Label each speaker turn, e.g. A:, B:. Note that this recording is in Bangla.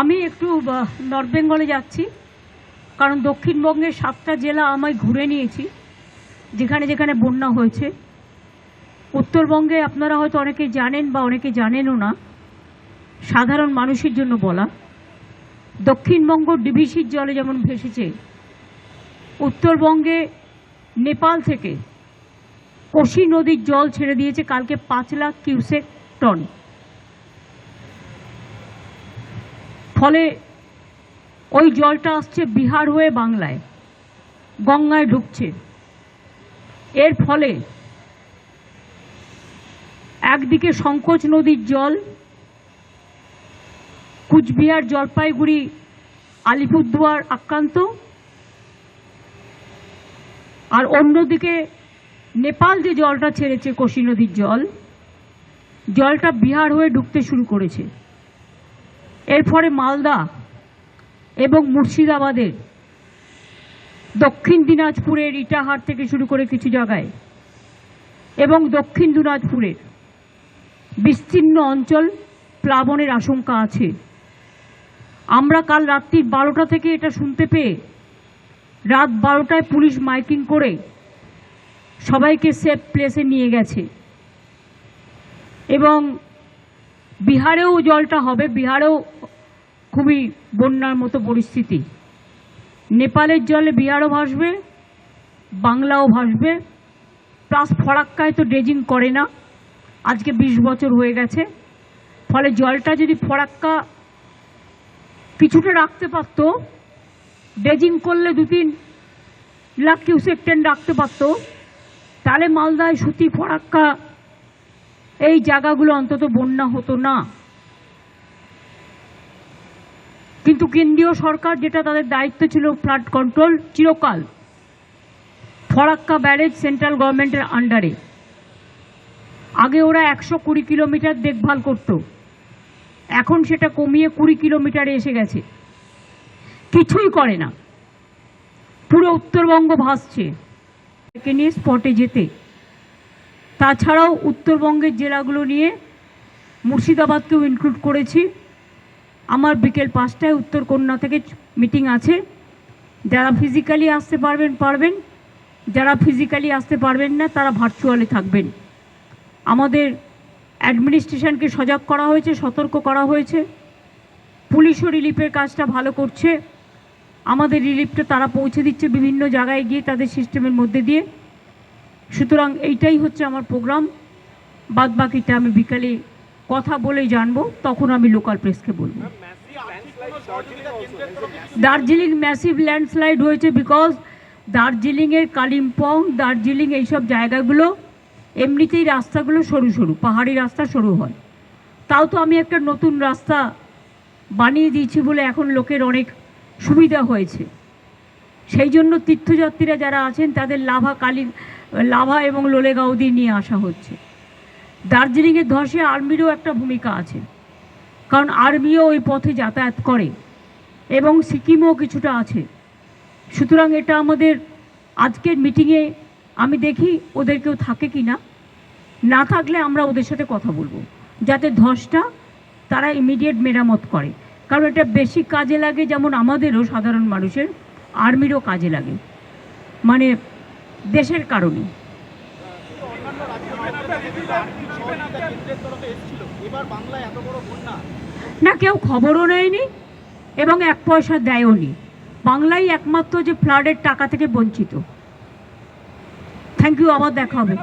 A: আমি একটু নর্থ বেঙ্গলে যাচ্ছি, কারণ দক্ষিণবঙ্গের সাতটা জেলা আমায় ঘুরে নিয়েছি, যেখানে যেখানে বন্যা হয়েছে। উত্তরবঙ্গে আপনারা হয়তো অনেকে জানেন বা অনেকে জানেনও না, সাধারণ মানুষের জন্য বলা। দক্ষিণবঙ্গ ডিভিসির জলে যেমন ভেসেছে, উত্তরবঙ্গে নেপাল থেকে কোশি নদীর জল ছেড়ে দিয়েছে, কালকে পাঁচ লাখ কিউসেক টন ফলে ওই জলটা আসছে বিহার হয়ে বাংলায়, গঙ্গায় ঢুকছে। এর ফলে একদিকে সংকোচ নদীর জল, কুচবিহার জলপাইগুড়ি, আলিপুরদুয়ার আক্রান্ত, আর অন্যদিকে নেপাল যে জলটা ছেড়েছে কোশি নদীর জল, জলটা বিহার হয়ে ঢুকতে শুরু করেছে। এর ফলে মালদা এবং মুর্শিদাবাদের দক্ষিণ দিনাজপুরের ইটাহার থেকে শুরু করে কিছু জায়গায় এবং দক্ষিণ দিনাজপুরের বিস্তীর্ণ অঞ্চল প্লাবনের আশঙ্কা আছে। আমরা কাল রাত্রি বারোটা থেকে এটা শুনতে পেয়ে রাত বারোটায় পুলিশ মাইকিং করে সবাইকে সেফ প্লেসে নিয়ে গেছে। এবং বিহারেও জলটা হবে, বিহারেও খুবই বন্যার মতো পরিস্থিতি। নেপালের জলে বিহারও ভাসবে, বাংলাও ভাসবে, প্লাস ফরাক্কায় তো ড্রেজিং করে না। আজকে বিশ বছর হয়ে গেছে। ফলে জলটা যদি ফরাক্কা কিছুটা রাখতে পারতো, ড্রেজিং করলে দু তিন লাখ কিউসেক ট্রেন রাখতে পারতো, তাহলে মালদায় সুতি ফরাক্কা এই জায়গাগুলো অন্তত বন্যা হতো না। কিন্তু কেন্দ্রীয় সরকার যেটা তাদের দায়িত্ব ছিল ফ্লাড কন্ট্রোল, চিরকাল ফরাক্কা ব্যারেজ সেন্ট্রাল গভর্নমেন্টের আন্ডারে। আগে ওরা একশো কুড়ি কিলোমিটার দেখভাল করত। এখন সেটা কমিয়ে কুড়ি কিলোমিটারে এসে গেছে। কিছুই করে না। পুরো উত্তরবঙ্গ ভাসছে। একে নিয়ে স্পটে যেতে। তাছাড়াও উত্তরবঙ্গের জেলাগুলো নিয়ে মুর্শিদাবাদকেও ইনক্লুড করেছি। আমার বিকেল পাঁচটায় উত্তর কন্যা থেকে মিটিং আছে। যারা ফিজিক্যালি আসতে পারবেন পারবেন। যারা ফিজিক্যালি আসতে পারবেন না, তারা ভার্চুয়ালি থাকবেন। আমাদের অ্যাডমিনিস্ট্রেশনকে সজাগ করা হয়েছে, সতর্ক করা হয়েছে। পুলিশও রিলিফের কাজটা ভালো করছে। আমাদের রিলিফটা তারা পৌঁছে দিচ্ছে বিভিন্ন জায়গায় গিয়ে তাদের সিস্টেমের মধ্যে দিয়ে। সুতরাং এইটাই হচ্ছে আমার প্রোগ্রাম বাদ বাকিটা আমি বিকালে কথা বলেই জানব, তখন আমি লোকাল প্রেসকে বলব। দার্জিলিং ম্যাসিভ ল্যান্ডস্লাইড হয়েছে বিকজ দার্জিলিংয়ের কালিম্পং, দার্জিলিং এইসব জায়গাগুলো, এমনিতেই রাস্তাগুলো সরু সরু, পাহাড়ি রাস্তা সরু হয়। তাও তো আমি একটা নতুন রাস্তা বানিয়ে দিয়েছি বলে এখন লোকের অনেক সুবিধা হয়েছে। সেই জন্য তীর্থযাত্রীরা যারা আছেন, তাদের লাভা কালী, লাভা এবং লোলেগাঁও দিয়ে নিয়ে আসা হচ্ছে। দার্জিলিংয়ের ধসে আর্মিরও একটা ভূমিকা আছে। কারণ আর্মিও ওই পথে যাতায়াত করে এবং সিকিমও কিছুটা আছে। সুতরাং এটা আমাদের আজকের মিটিংয়ে আমি দেখি ওদের কেউ থাকে কি না। না থাকলে আমরা ওদের সাথে কথা বলব। যাতে ধসটা তারা ইমিডিয়েট মেরামত করে। কারণ এটা বেশি কাজে লাগে যেমন আমাদেরও সাধারণ মানুষের, আর্মিরও কাজে লাগে। মানে দেশের কারণে
B: এবার বাংলায় এত বড় বন্যা
A: না, কেউ খবরও নেয়নি এবং এক পয়সা দেয়ও নি বাংলাই একমাত্র যে ফ্লাডের টাকা থেকে বঞ্চিত। থ্যাংক ইউ আবার দেখা হবে।